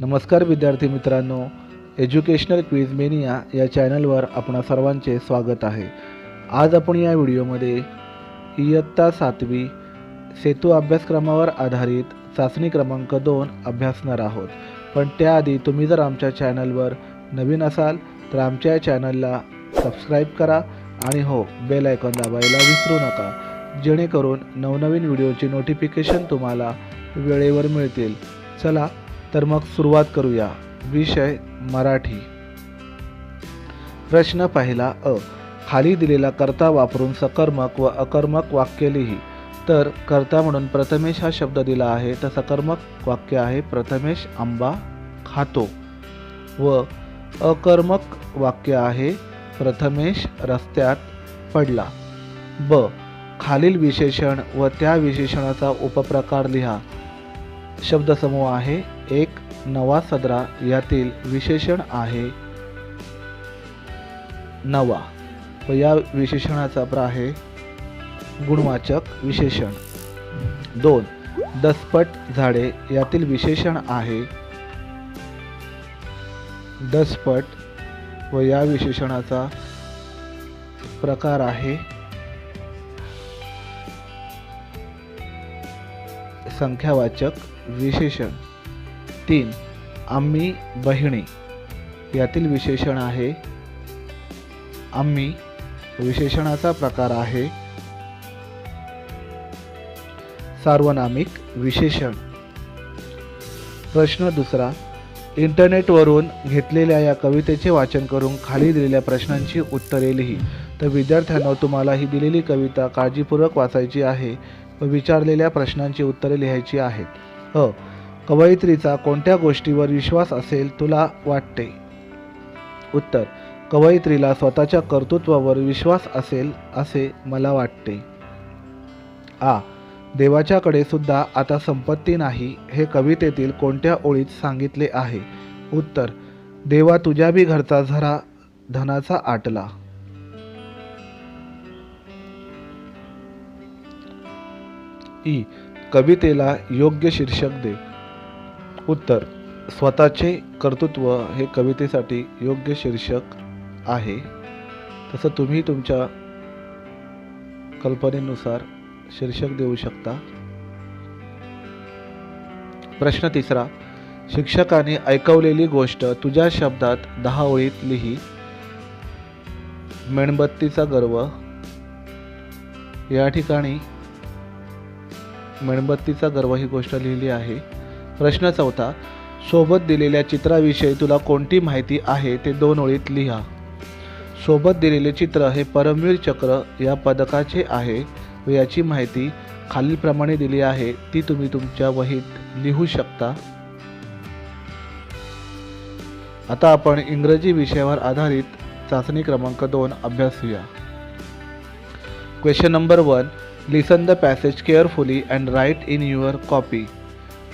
नमस्कार विद्यार्थी मित्रांनो एज्युकेशनल क्विज मेनिया या चॅनलवर आपणा सर्वांचे स्वागत आहे. आज आपण या व्हिडिओमध्ये इयत्ता सातवी सेतू अभ्यासक्रमावर आधारित चाचणी क्रमांक दोन अभ्यासणार आहोत. पण त्याआधी तुम्ही जर आमच्या चॅनलवर नवीन असाल तर आमच्या या चॅनलला सबस्क्राईब करा आणि हो बेल आयकॉन दाबायला विसरू नका. जेणेकरून नवनवीन व्हिडिओची नोटिफिकेशन तुम्हाला वेळेवर मिळतील. चला तर मग सुरुवात करूया. विषय मराठी. प्रश्न पहिला अ. खाली दिलेला कर्ता वापरून सकर्मक व अकर्मक वाक्य लिही. तर कर्ता म्हणून प्रथमेश हा शब्द दिला आहे. तर सकर्मक वाक्य आहे प्रथमेश आंबा खातो. व अकर्मक वाक्य आहे प्रथमेश रस्त्यात पडला. ब. खालील विशेषण व त्या विशेषणाचा उपप्रकार लिहा. शब्दसमूह आहे एक नवा सदरा यातील विशेषण आहे नवा. व या विशेषणाचा प्र आहे गुणवाचक विशेषण. दोन दसपट झाडे यातील विशेषण आहे. दसपट व या विशेषणाचा प्रकार आहे. संख्यावाचक विशेषण. तीन आम्ही बहिणी. यातील विशेषण आहे आम्ही विशेषणाचा प्रकार आहे. सार्वनामिक विशेषण. प्रश्न दुसरा इंटरनेटवरून घेतलेल्या या कवितेचे वाचन करून खाली दिलेल्या प्रश्नांची उत्तरे लिही. तर विद्यार्थ्यांना तुम्हाला ही दिलेली कविता काळजीपूर्वक वाचायची आहे व विचारलेल्या प्रश्नांची उत्तरे लिहायची आहेत. अ कवयित्रीचा कोणत्या गोष्टीवर विश्वास असेल तुला वाटते? उत्तर कवयित्रीला स्वतःच्या कर्तृत्वावर विश्वास असेल असे मला वाटते. आ देवाच्याकडे सुद्धा आता संपत्ती नाही हे कवितेतील कोणत्या ओळीत सांगितले आहे? उत्तर देवा तुझ्या बी घरचा झरा धनाचा आटला. ई कवितेला योग्य शीर्षक दे. उत्तर. स्वतःचे कर्तृत्व हे कवितेसाठी योग्य शीर्षक आहे. तसं तुम्ही तुमच्या कल्पनेनुसार शीर्षक देऊ शकता. प्रश्न तिसरा. शिक्षकाने ऐकवलेली गोष्ट तुझ्या शब्दात दहा ओळीत लिही. मेणबत्तीचा गर्व. या ठिकाणी मेणबत्तीचा गर्व ही गोष्ट लिहिली आहे. प्रश्न चौथा सोबत दिलेल्या चित्राविषयी तुला कोणती माहिती आहे ते दोन ओळीत लिहा. सोबत दिलेले चित्र हे परमवीर चक्र या पदकाचे आहे व याची माहिती खालीलप्रमाणे दिली आहे ती तुम्ही तुमच्या वहीत लिहू शकता. आता आपण इंग्रजी विषयावर आधारित चाचणी क्रमांक दोन अभ्यासूया question number one listen the passage carefully and write in your copy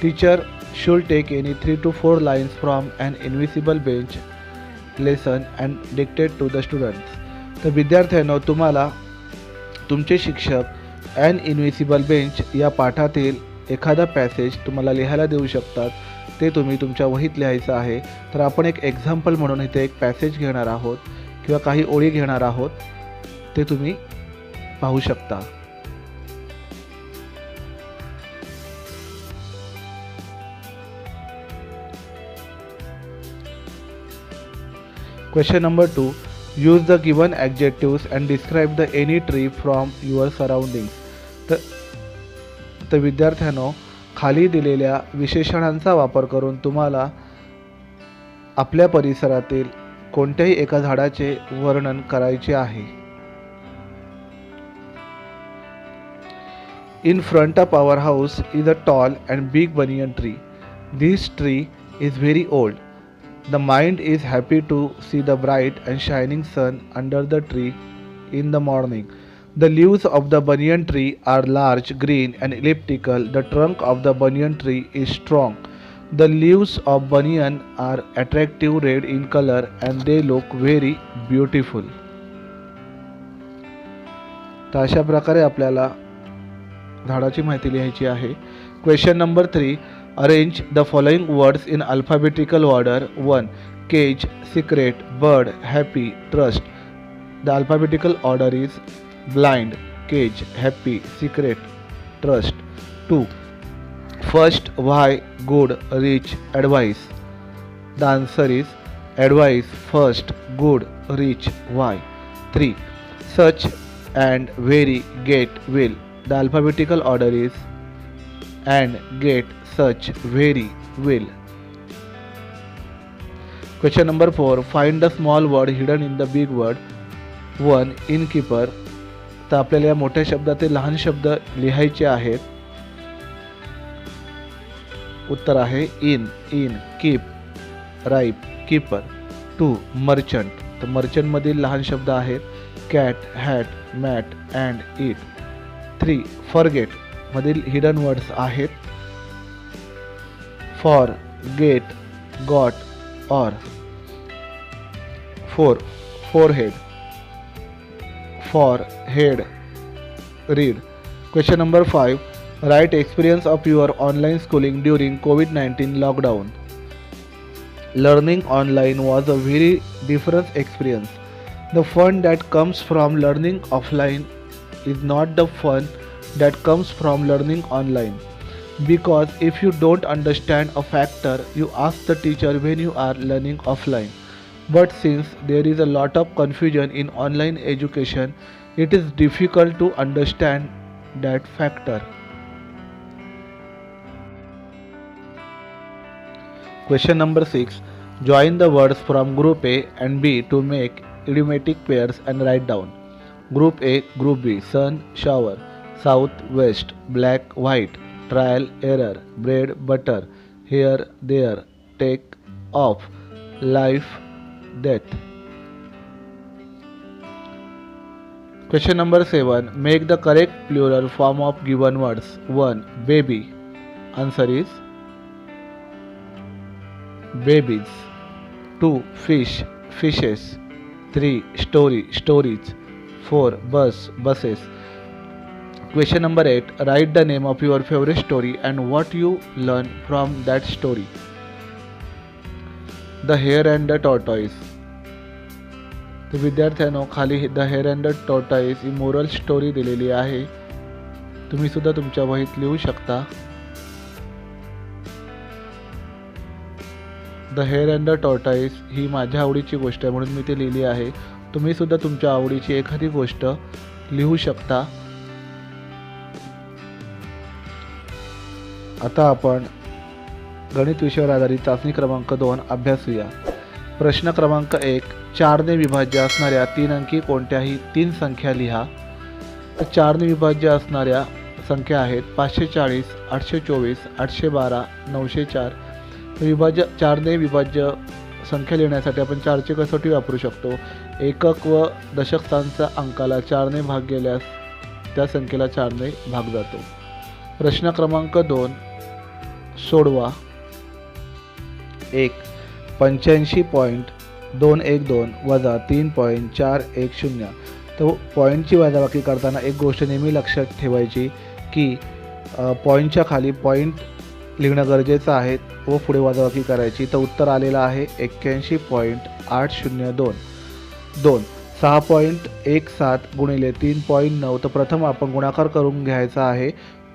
teacher should take any 3 to 4 lines from an invisible bench lesson and dictated to the students तर विद्यार्थ्यांनो तुम्हाला तुमचे शिक्षक अँड इन्व्हिसिबल बेंच या पाठातील एखादा पॅसेज तुम्हाला लिहायला देऊ शकतात. ते तुम्ही तुमच्या वहीत लिहायचं आहे. तर आपण एक एक्झाम्पल म्हणून इथे एक पॅसेज घेणार आहोत किंवा काही ओळी घेणार आहोत. ते तुम्ही पाहू शकता. Question number 2 Use the given adjectives and describe the any tree from your surroundings. तर तर विद्यार्थ्यांनो खाली दिलेल्या विशेषणांचा वापर करून तुम्हाला आपल्या परिसरातील कोणत्याही एका झाडाचे वर्णन करायचे आहे. In front of our house is a tall and big banyan tree this tree is very old The mind is happy to see the bright and shining sun under the tree in the morning. The leaves of the banyan tree are large, green, and elliptical. The trunk of the banyan tree is strong. The leaves of banyan are attractive red in color and they look very beautiful. तर अशा प्रकारे आपल्याला झाडाची माहिती लिहायची आहे question number three Arrange the following words in alphabetical order 1. Cage, secret, bird, happy, trust. The alphabetical order is blind, cage, happy, secret, trust. 2. First, why, good, rich, advice. The answer is advice, first, good, rich, why. 3. Search and vary, get, will. The alphabetical order is and, get, such very will question number four find the small word hidden in the big word one in keeper तर आपल्याला या मोठ्या शब्दातील लहान शब्द लिहायचे आहेत. उत्तर आहे in in keep ripe keeper to merchant तर मर्चंटमधील लहान शब्द आहेत. Cat hat mat and it three forget मधील हिडन वर्ड्स आहेत. for, get, got, or. 4. Forehead. For, head, read. Question number 5. Write experience of your online schooling during COVID 19 lockdown. Learning online was a very different experience. The fun that comes from learning offline is not the fun that comes from learning online. Because if you don't understand a factor, you ask the teacher when you are learning offline. But since there is a lot of confusion in online education, it is difficult to understand that factor. Question number 6. Join the words from group A and B to make idiomatic pairs and write down. Group A, Group B, sun, shower, south, west, black, white, trial, error, bread, butter, here, there, take, off, life, death. Question number 7. Make the correct plural form of given words. 1. Baby. Answer is babies 2 fish fishes 3 story stories 4 bus buses question number 8 write the name of your favorite story and what you learn from that story. The hare and the tortoise. तर विद्यार्थ्यांनो खाली the hare and the tortoise he moral story दिलेली आहे. तुम्ही सुद्धा तुमच्या वहीत लिहू शकता. The hare and the tortoise ही माझ्या आवडीची गोष्ट आहे म्हणून मी ती लिहिली आहे. तुम्ही सुद्धा तुमच्या आवडीची एखादी गोष्ट लिहू शकता. आता आपण गणित विषयावर आधारित चाचणी क्रमांक दोन अभ्यासूया प्रश्न क्रमांक एक चारने विभाज्य असणाऱ्या तीन अंकी कोणत्याही तीन संख्या लिहा. तर चारने विभाज्य असणाऱ्या संख्या आहेत पाचशे चाळीस आठशे चोवीस आठशे बारा नऊशे चार. विभाज्य चारने विभाज्य संख्या लिहिण्यासाठी आपण चारची कसोटी वापरू शकतो. एकक व दशक अंकाला चारने भाग गेल्यास त्या संख्येला चारने भाग जातो. प्रश्न क्रमांक दोन सोडवा. एक पंच्याऐंशी पॉईंट दोन एक दोन वजा तीन पॉईंट चार एक शून्य. तर पॉईंटची वजाबाकी करताना एक गोष्ट नेहमी लक्षात ठेवायची की पॉईंटच्या खाली पॉईंट लिहिणं गरजेचं आहे व पुढे वजाबाकी करायची. तर उत्तर आलेलं आहे एक्क्याऐंशी पॉईंट आठ शून्य दोन. दोन सहा पॉईंट एक सात गुणिले तीन पॉईंट नऊ. तर प्रथम आपण गुणाकार करून घ्यायचा आहे.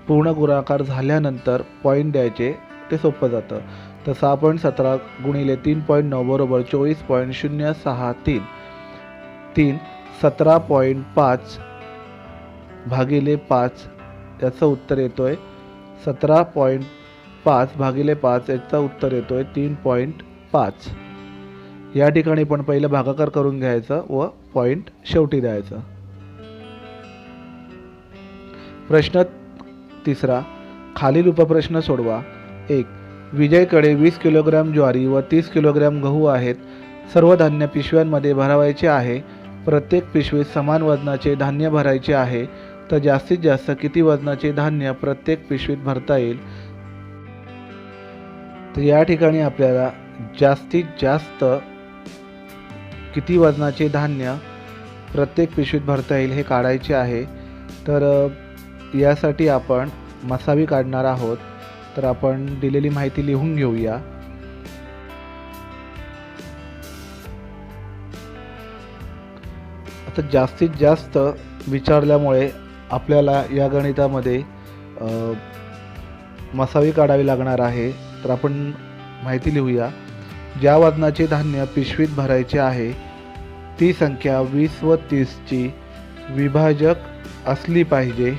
पूर्ण गुणाकार झाल्यानंतर पॉईंट द्यायचे ते सोपं जातं. तर सहा पॉईंट सतरा गुणिले तीन पॉईंट नऊ बरोबर चोवीस पॉईंट शून्य सहा तीन. तीन सतरा पॉईंट पाच भागिले पाच याचं उत्तर येतो आहे सतरा पॉईंट पाच भागिले पाच याचं उत्तर येतो आहे तीन पॉईंट पाच. या ठिकाणी पण पहिलं भागाकार करून घ्यायचं व पॉईंट शेवटी द्यायचं. प्रश्न तिसरा खालील उपप्रश्न सोडवा. एक विजयकडे वीस किलोग्रॅम ज्वारी व तीस किलोग्रॅम गहू आहेत. सर्व धान्य पिशव्यांमध्ये भरावायचे आहे. प्रत्येक पिशवीत समान वजनाचे धान्य भरायचे आहे. तर जास्तीत जास्त किती वजनाचे धान्य प्रत्येक पिशवीत भरता येईल? तर या ठिकाणी आपल्याला जास्तीत जास्त किती वजनाचे धान्य प्रत्येक पिशवीत भरता येईल हे काढायचे आहे. तर यासाठी आपण मसावी काढणार आहोत. तर आपण दिलेली माहिती लिहून घेऊया. आता जास्तीत जास्त विचारल्यामुळे आपल्याला या गणितामध्ये मसावी काढावी लागणार आहे. तर आपण माहिती लिहूया. ज्या वजनाचे धान्य पिशवीत भरायचे आहे ती संख्या वीस व तीसची विभाजक असली पाहिजे.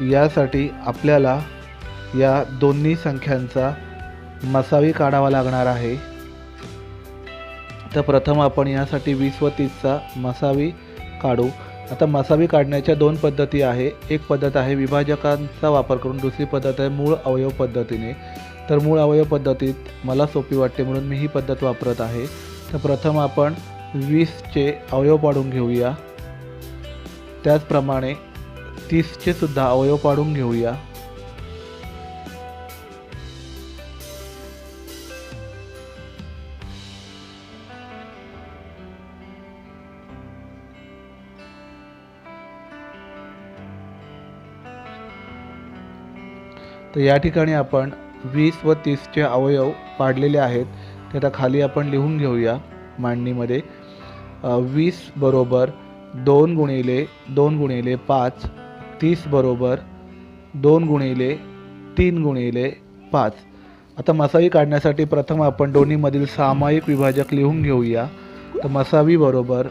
यासाठी आपल्याला या दोन्ही संख्यांचा मसावी काढावा लागणार आहे. तर प्रथम आपण यासाठी वीस व तीसचा मसावी काढू. आता मसावी काढण्याच्या दोन पद्धती आहे. एक पद्धत आहे विभाजकांचा वापर करून दुसरी पद्धत आहे मूळ अवयव पद्धतीने. तर मूळ अवयव पद्धतीत मला सोपी वाटते म्हणून मी ही पद्धत वापरत आहे. तर प्रथम आपण वीसचे अवयव पाडून घेऊया. त्याचप्रमाणे तीसचे सुद्धा अवयव पाडून घेऊया. तर या ठिकाणी आपण वीस व तीसचे अवयव पाडलेले आहेत. ते आता खाली आपण लिहून घेऊया मांडणीमध्ये. वीस बरोबर दोन गुणिले दोन गुणिले पाच तीस बरोबर दोन गुणिले तीन गुणिले पाच. आता मसावी काढण्यासाठी प्रथम आपण दोन्हीमधील सामायिक विभाजक लिहून घेऊया. तर मसावी बरोबर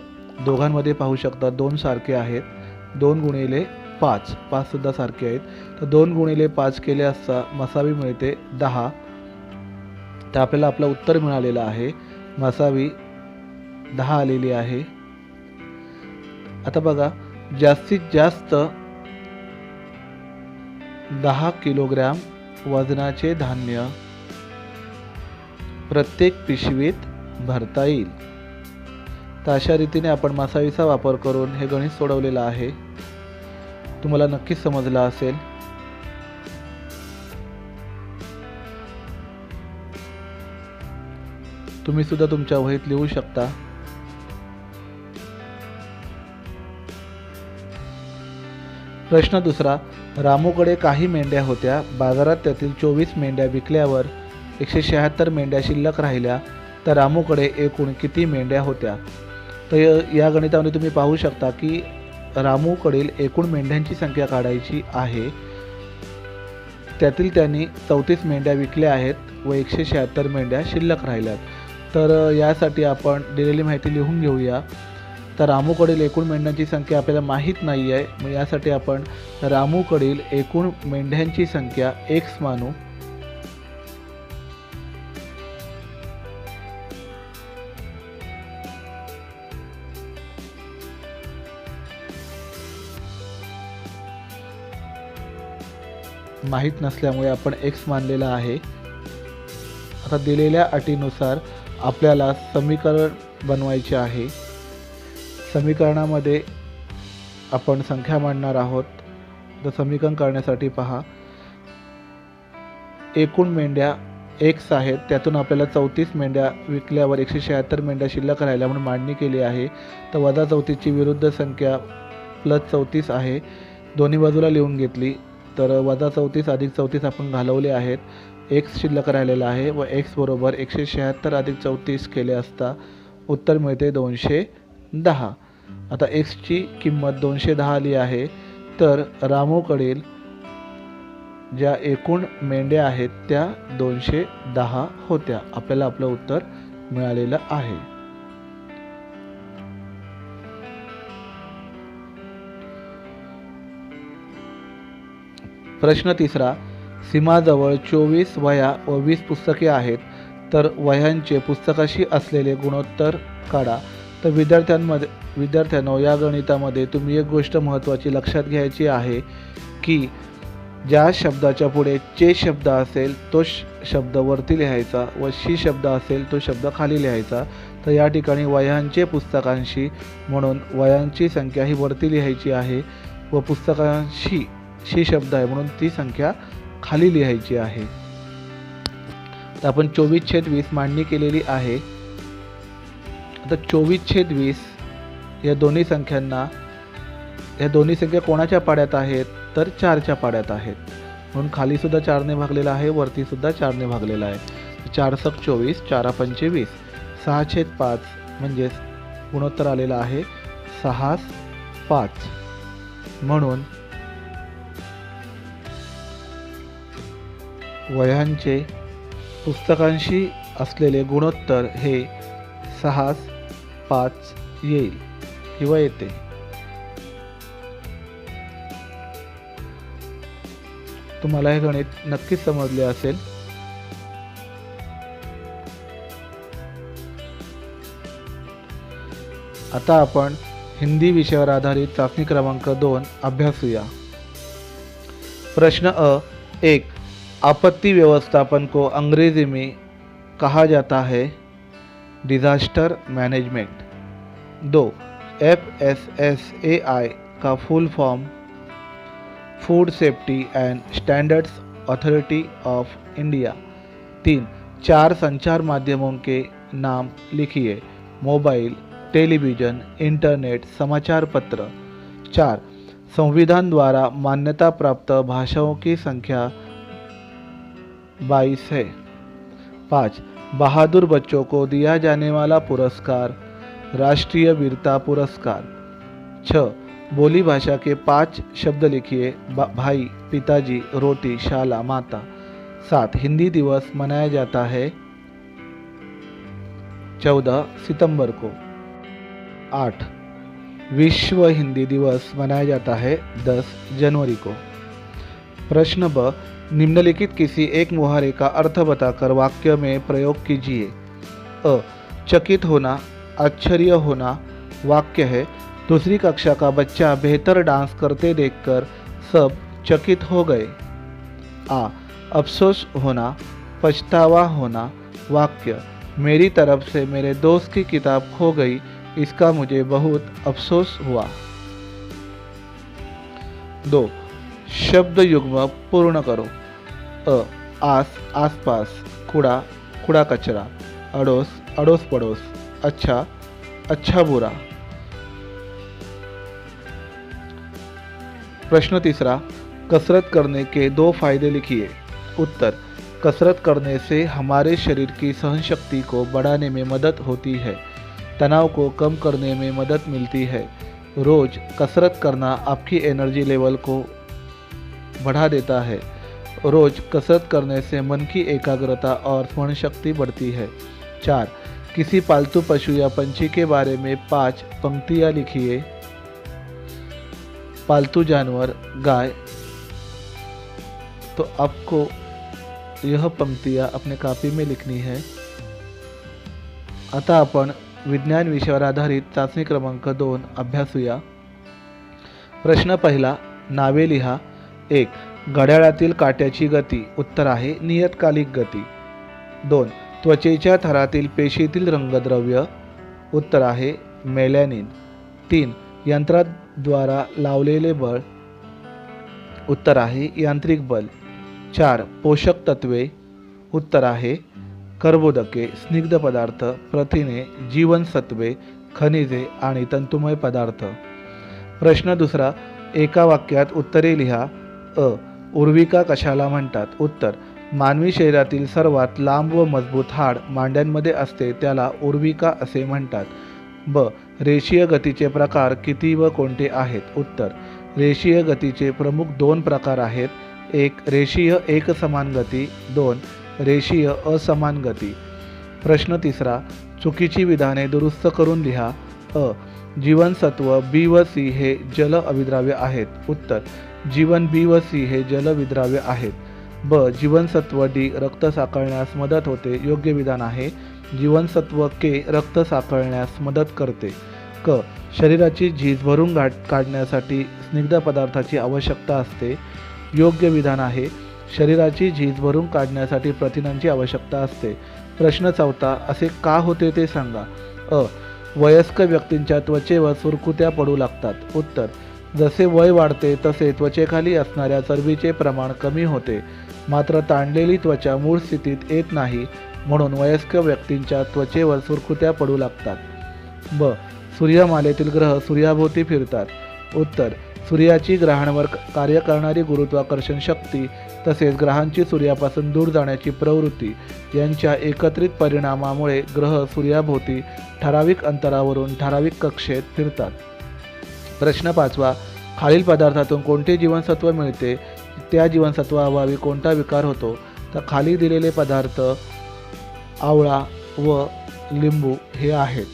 दोघांमध्ये पाहू शकता दोन सारखे आहेत. दोन गुणिले पाच. पाचसुद्धा सारखे आहेत. तर दोन गुणिले पाच केले असता मसावी मिळते दहा. तर आपल्याला आपलं उत्तर मिळालेलं आहे. मसावी दहा आलेली आहे. आता बघा जास्तीत जास्त दहा किलोग्रॅम वजनाचे धान्य. प्रत्येक पिशवीत भरता येईल. तर अशा रीतीने आपण मसावीचा वापर करून हे गणित सोडवलेलं आहे. तुम्हाला नक्कीच समजलं असेल. तुम्ही सुद्धा तुमच्या वहीत लिहू शकता. प्रश्न दुसरा रामूकडे काही मेंढ्या होत्या बाजारात त्यातील चोवीस मेंढ्या विकल्यावर एकशे शहात्तर मेंढ्या शिल्लक राहिल्या तर रामूकडे एकूण किती मेंढ्या होत्या? तर या गणितामध्ये तुम्ही पाहू शकता की रामूकडील एकूण मेंढ्यांची संख्या काढायची आहे. त्यातील त्यांनी चौतीस मेंढ्या विकल्या आहेत व एकशे शहात्तर मेंढ्या शिल्लक राहिल्यात. तर यासाठी आपण दिलेली माहिती लिहून घेऊया. तर रामूकडील एकूण मेंढ्यांची संख्या आपल्याला माहीत नाही आहे. मग यासाठी आपण रामूकडील एकूण मेंढ्यांची संख्या एक्स मानू. माहीत नसल्यामुळे आपण एक्स मानलेला आहे. आता दिलेल्या अटीनुसार आपल्याला समीकरण बनवायचे आहे. समीकरणामध्ये आपण संख्या मांडणार आहोत. तर समीकरण करण्यासाठी पहा. एकूण मेंढ्या एक्स आहेत. त्यातून आपल्याला चौतीस मेंढ्या विकल्यावर एकशे शहात्तर मेंढ्या शिल्लक राहिल्या म्हणून मांडणी केली आहे. तर वजा चौतीसची विरुद्ध संख्या प्लस चौतीस आहे. दोन्ही बाजूला लिहून घेतली. तर वजा चौतीस अधिक चौतीस आपण घालवले आहेत. एक्स शिल्लक राहिलेला आहे व एक्स बरोबर एकशे शहात्तर अधिक चौतीस केले असता उत्तर मिळते दोनशे दहा. आता एक्सची किंमत दोनशे दहा आली आहे. तर रामूकडील ज्या एकूण मेंढ्या आहेत त्या दोनशे दहा होत्या. आपल्याला आपलं उत्तर मिळालेलं आहे. प्रश्न तिसरा सीमाजवळ चोवीस वह्या व वीस पुस्तके आहेत. तर वह्यांचे पुस्तकाशी असलेले गुणोत्तर काढा. तर विद्यार्थ्यांमध्ये विद्यार्थ्यांनो या गणितामध्ये तुम्ही एक गोष्ट महत्त्वाची लक्षात घ्यायची आहे की ज्या शब्दाच्या पुढे चे शब्द असेल तो श शब्द वरती लिहायचा व शी शब्द असेल तो शब्द खाली लिहायचा. तर या ठिकाणी वह्यांचे पुस्तकांशी म्हणून वयांची संख्या ही वरती लिहायची आहे व पुस्तकांशी शी शब्द आहे म्हणून ती संख्या खाली लिहायची आहे. तर आपण चोवीस छेद वीस मांडणी केलेली आहे. आता चोवीस छेद वीस या दोन्ही संख्यांना या दोन्ही संख्या कोणाच्या पाड्यात आहेत? तर चारच्या पाड्यात आहेत. म्हणून खालीसुद्धा चारने भागलेला आहे वरतीसुद्धा चारने भागलेला आहे. चार सक चोवीस चारा पंचे वीस. सहा छेद पाच म्हणजेच गुणोत्तर आलेलं आहे. सहा पाच. म्हणून वह्यांचे पुस्तकांशी असलेले गुणोत्तर हे सहा पाच येईल किंवा येते. तुम्हाला हे गणित नक्कीच समजले असेल. आता आपण हिंदी विषयावर आधारित चाचणी क्रमांक दोन अभ्यासूया. प्रश्न अ एक आपत्ति व्यवस्थापन को अंग्रेजी में कहा जाता है? Disaster management. Though, F S S A I का full form, food safety and standards authority of India. तीन, चार संचार माध्यमों के नाम लिखिए। मोबाइल, टेलीविज़न, इंटरनेट, समाचार पत्र। चार, संविधान द्वारा मान्यता प्राप्त भाषाओं की संख्या बाईस है। पाँच बहादुर बच्चों को दिया जाने वाला पुरस्कार, राष्ट्रीय वीरता पुरस्कार। छः, बोली भाषा के पाँच शब्द लिखिए भाई, पिताजी, रोटी, शाला, माता। सात, हिंदी दिवस मनाया जाता है। चौदह, सितंबर को। आठ, विश्व हिंदी दिवस मनाया जाता है दस जनवरी को। प्रश्न ब निम्नलिखित किसी एक मुहारे का अर्थ बताकर वाक्य में प्रयोग कीजिए। अ, चकित होना, आश्चर्य होना, वाक्य है। दूसरी कक्षा का बच्चा बेहतर डांस करते देखकर सब चकित हो गए। आ, अफसोस होना, पछतावा होना, वाक्य, मेरी तरफ़ से मेरे दोस्त की किताब खो गई, इसका मुझे बहुत अफसोस हुआ। दो शब्द युग्म पूर्ण करो। अ, आस, आसपास, कूड़ा कूड़ा कचरा, अड़ोस अड़ोस पड़ोस अच्छा अच्छा बुरा। प्रश्न तीसरा, कसरत करने के दो फ़ायदे लिखिए। उत्तर, कसरत करने से हमारे शरीर की सहन शक्ति को बढ़ाने में मदद होती है। तनाव को कम करने में मदद मिलती है। रोज कसरत करना आपकी एनर्जी लेवल को बढ़ा देता है। रोज कसरत करने से मन की एकाग्रता और स्मरण शक्ति बढ़ती है। चार, किसी पालतू पशु या पंछी के बारे में पाँच पंक्तियाँ लिखिए। पालतू जानवर, गाय। तो आपको यह पंक्तियाँ अपने कापी में लिखनी है। आता आपण विज्ञान विषयावर आधारित चाचणी क्रमांक दोन अभ्यासूया प्रश्न पहिला, नावे लिहा। एक घड्याळातील काट्याची गती. उत्तर आहे नियतकालिक गती. दोन त्वचेच्या थरातील पेशीतील रंगद्रव्य. उत्तर आहे मेलॅनिन तीन यंत्राद्वारा लावलेले बळ. उत्तर आहे यांत्रिक बल. चार पोषक तत्वे. उत्तर आहे कर्बोदके स्निग्ध पदार्थ प्रथिने जीवनसत्वे खनिजे आणि तंतुमय पदार्थ. प्रश्न दुसरा एका वाक्यात उत्तरे लिहा. अ उर्विका कशाला म्हणतात? उत्तर मानवी शरीरातील सर्वात लांब व मजबूत हाड मांड्यांमध्ये असते त्याला उर्विका असे म्हणतात. ब रेषीय गतीचे प्रकार किती व कोणते आहेत? उत्तर रेषीय गतीचे प्रमुख दोन प्रकार आहेत. एक रेषीय एकसमान गती दोन रेषीय असमान गती. प्रश्न तिसरा चुकीची विधाने दुरुस्त करून लिहा. अ जीवनसत्व बी व सी हे जल अभिद्राव्य आहेत. उत्तर जीवन बी व सी हे जलविद्राव्य आहेत. ब जीवनसत्व डी रक्त साकळण्यास मदत होते योग्य विधान आहे. जीवनसत्व के रक्त साकळण्यास मदत करते. क शरीराची झीज भरून गाठ काढण्यासाठी स्निग्ध पदार्थाची आवश्यकता असते. योग्य विधान आहे. शरीराची झीज भरून काढण्यासाठी प्रथिनांची आवश्यकता असते. प्रश्न चौथा असे का होते ते सांगा. अ वयस्क व्यक्तींच्या त्वचेवर सुरकुत्या पडू लागतात. उत्तर जसे वय वाढते तसे त्वचेखाली असणाऱ्या चरबीचे प्रमाण कमी होते. मात्र ताणलेली त्वचा मूळ स्थितीत येत नाही म्हणून वयस्क व्यक्तींच्या त्वचेवर सुरकुत्या पडू लागतात. ब सूर्यमालेतील ग्रह सूर्याभोवती फिरतात. उत्तर सूर्याची ग्रहांवर कार्य करणारी गुरुत्वाकर्षण शक्ती तसेच ग्रहांची सूर्यापासून दूर जाण्याची प्रवृत्ती यांच्या एकत्रित परिणामामुळे ग्रह सूर्याभोवती ठराविक अंतरावरून ठराविक कक्षेत फिरतात. प्रश्न पाचवा खालील पदार्थातून कोणते जीवनसत्व मिळते? त्या जीवनसत्वाअभावी कोणता विकार होतो? तर खाली दिलेले पदार्थ आवळा व लिंबू हे आहेत.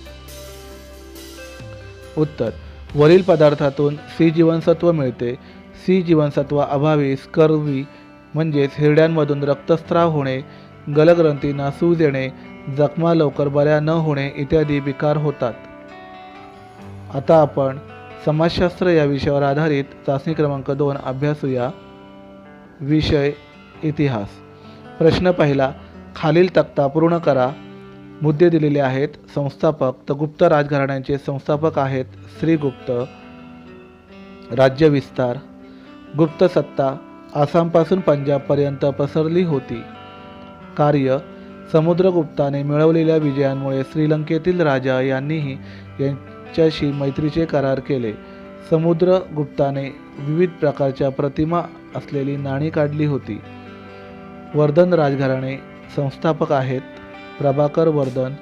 उत्तर वरील पदार्थातून सी जीवनसत्व मिळते. सी जीवनसत्व अभावी स्कर्वी म्हणजेच हिरड्यांमधून रक्तस्राव होणे गलग्रंथींना सूज येणे जखमा लवकर बऱ्या न होणे इत्यादी विकार होतात. आता आपण समाजशास्त्र या विषयावर आधारित चाचणी क्रमांक दोन अभ्यासूया. विषय इतिहास. प्रश्न पहिला खालील तक्ता पूर्ण करा. मुद्दे दिलेले आहेत. संस्थापक तर गुप्त राजघराण्यांचे संस्थापक आहेत श्रीगुप्त राज्य विस्तार. गुप्त सत्ता आसामपासून पंजाबपर्यंत पसरली होती. कार्य समुद्रगुप्ताने मिळवलेल्या विजयांमुळे श्रीलंकेतील राजा यांनीही यांच्याशी मैत्रीचे करार केले. समुद्रगुप्ताने विविध प्रकारच्या प्रतिमा असलेली नाणी काढली होती. वर्धन राजघराणे संस्थापक आहेत. प्रभाकर वर्धन.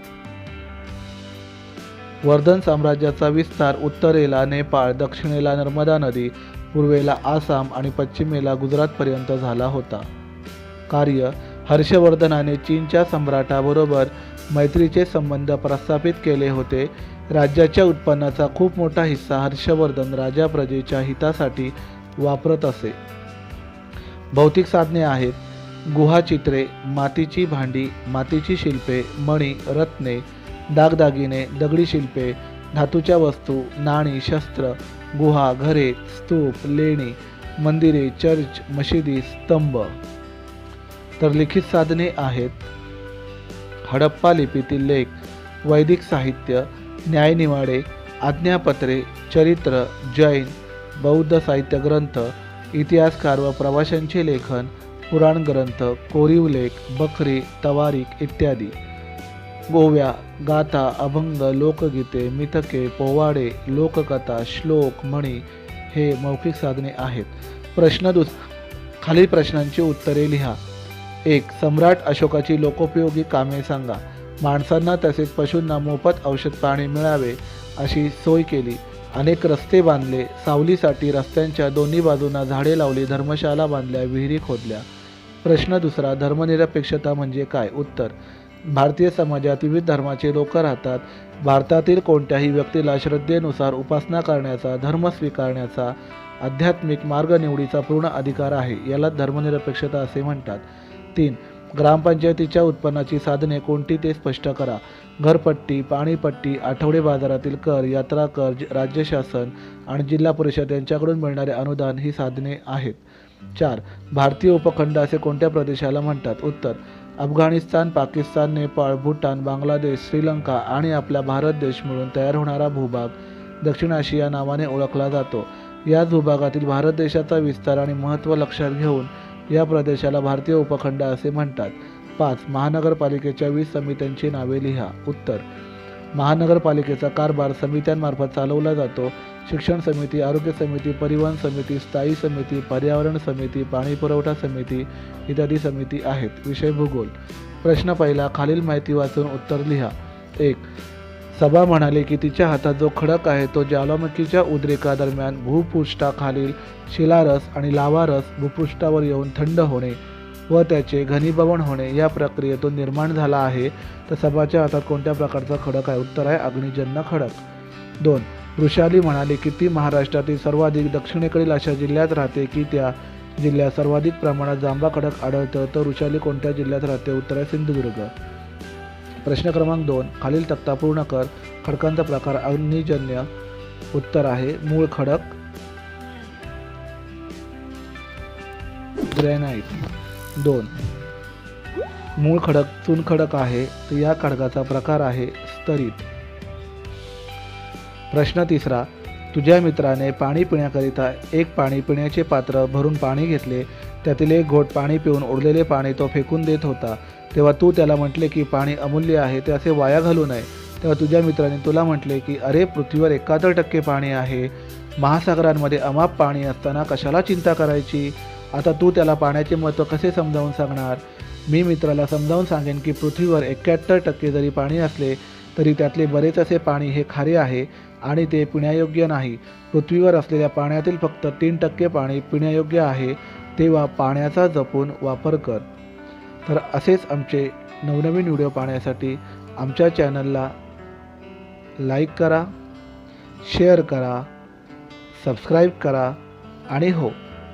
वर्धन साम्राज्याचा विस्तार उत्तरेला नेपाळ दक्षिणेला नर्मदा नदी पूर्वेला आसाम आणि पश्चिमेला गुजरातपर्यंत झाला होता. कार्य हर्षवर्धनाने चीनच्या सम्राटाबरोबर मैत्रीचे संबंध प्रस्थापित केले होते. राज्याच्या उत्पन्नाचा खूप मोठा हिस्सा हर्षवर्धन राजा प्रजेच्या हितासाठी वापरत असे. भौतिक साधने आहेत. गुहाचित्रे मातीची भांडी मातीची शिल्पे मणी रत्ने दागदागिने दगडी शिल्पे धातूच्या वस्तू नाणी शस्त्र गुहा घरे स्तूप लेणी मंदिरे चर्च मशिदी स्तंभ. तर लिखित साधने आहेत. हडप्पा लिपीतील लेख वैदिक साहित्य न्यायनिवाडे आज्ञापत्रे चरित्र जैन बौद्ध साहित्य ग्रंथ इतिहासकार व प्रवाशांचे लेखन पुराण ग्रंथ कोरीव लेख बखरी तवारीख इत्यादी. गोव्या गाथा अभंग लोकगीते मिथके पोवाडे लोककथा श्लोक म्हणी हे मौखिक साधने आहेत. प्रश्न दुस खालील प्रश्नांची उत्तरे लिहा. एक सम्राट अशोकाची लोकोपयोगी कामे सांगा. माणसांना तसेच पशूंना मोफत औषध पाणी मिळावे अशी सोय केली. अनेक रस्ते बांधले सावलीसाठी रस्त्यांच्या दोन्ही बाजूंना झाडे लावली धर्मशाला बांधल्या विहिरी खोदल्या. प्रश्न दुसरा धर्मनिरपेक्षता म्हणजे काय? उत्तर भारतीय समाजात विविध धर्माचे लोक राहतात. भारतातील कोणत्याही व्यक्तीला श्रद्धेनुसार उपासना करण्याचा धर्म स्वीकारण्याचा आध्यात्मिक मार्ग निवडीचा पूर्ण अधिकार आहे याला धर्मनिरपेक्षता असे म्हणतात. तीन ग्रामपंचायतीच्या उत्पन्नाची साधने कोणती ते स्पष्ट करा. घरपट्टी पाणीपट्टी आठवडे बाजारातील कर यात्रा कर राज्य शासन आणि जिल्हा परिषद यांच्याकडून मिळणारे अनुदान ही साधने आहेत. चार भारतीय उपखंड असे कोणत्या प्रदेशाला म्हणतात? उत्तर अफगाणिस्तान पाकिस्तान नेपाळ भूटान बांगलादेश श्रीलंका आणि आपला भारत देश मिळून तयार होणारा भूभाग दक्षिण आशिया नावाने ओळखला जातो. याच भूभागातील भारत देशाचा विस्तार आणि महत्त्व लक्षात घेऊन या प्रदेशाला भारतीय उपखंड असे म्हणतात. पाच महानगरपालिकेच्या वीस समित्यांची नावे लिहा. उत्तर महानगरपालिकेचा कारभार समित्यांमार्फत चालवला जातो. शिक्षण समिती आरोग्य समिती परिवहन समिती स्थायी समिती पर्यावरण समिती पाणी पुरवठा समिती इत्यादी समिती आहेत. विषय भूगोल. प्रश्न पहिला खालील माहिती वाचून उत्तर लिहा. एक सभा म्हणाले की तिच्या हातात जो खडक आहे तो ज्वालामुखीच्या उद्रेकादरम्यान भूपृष्ठाखालील शिलारस आणि लावारस भूपृष्ठावर येऊन थंड होणे व त्याचे घनीभवन होणे या प्रक्रियेतून निर्माण झाला आहे. तर सभाच्या हातात कोणत्या प्रकारचा खडक आहे? उत्तर आहे अग्निजन्य खडक. दोन वृषाली म्हणाले की ती महाराष्ट्रातील सर्वाधिक दक्षिणेकडील अशा जिल्ह्यात राहते की त्या जिल्ह्यात सर्वाधिक प्रमाणात जांबा खडक आढळतं. तर वृषाली कोणत्या जिल्ह्यात राहते? उत्तर आहे सिंधुदुर्ग. प्रश्न क्रमांक दोन खालील तक्ता पूर्ण कर. खडकांचा प्रकार अग्निजन्य. उत्तर आहे मूळ खडक. ग्रॅनाइट. दोन. मूळ खडक चुनखडक आहे तर या खडकाचा प्रकार आहे स्तरित. प्रश्न तिसरा तुझ्या मित्राने पाणी पिण्याकरिता एक पाणी पिण्याचे पात्र भरून पाणी घेतले त्यातील एक घोट पाणी पिऊन उरलेले पाणी तो फेकून देत होता. तेव्हा तू त्याला म्हटले की पाणी अमूल्य आहे ते असे वाया घालू नये. तेव्हा तुझ्या मित्राने तुला म्हटले की अरे पृथ्वीवर एकाहत्तर टक्के पाणी आहे. महासागरांमध्ये अमाप पाणी असताना कशाला चिंता करायची? आता तू त्याला पाण्याचे महत्त्व कसे समजावून सांगणार? मी मित्राला समजावून सांगेन की पृथ्वीवर एक्क्याहत्तर टक्के जरी पाणी असले तरी त्यातले बरेच असे पाणी हे खारे आहे आणि ते पिण्यायोग्य नाही. पृथ्वीवर असलेल्या पाण्यातील फक्त तीन टक्के पाणी पिण्यायोग्य आहे तेव्हा पाण्याचा जपून वापर कर. तर असेच आमचे नवनवीन व्हिडिओ पाहण्यासाठी आमच्या चॅनलला लाईक करा शेअर करा सबस्क्राईब करा आणि हो.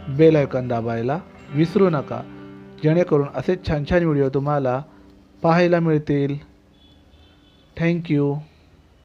बेल आयकॉन दाबायला विसरू नका. जेणेकरून असेच छान छान व्हिडिओ तुम्हाला पाहायला मिळतील. थँक्यू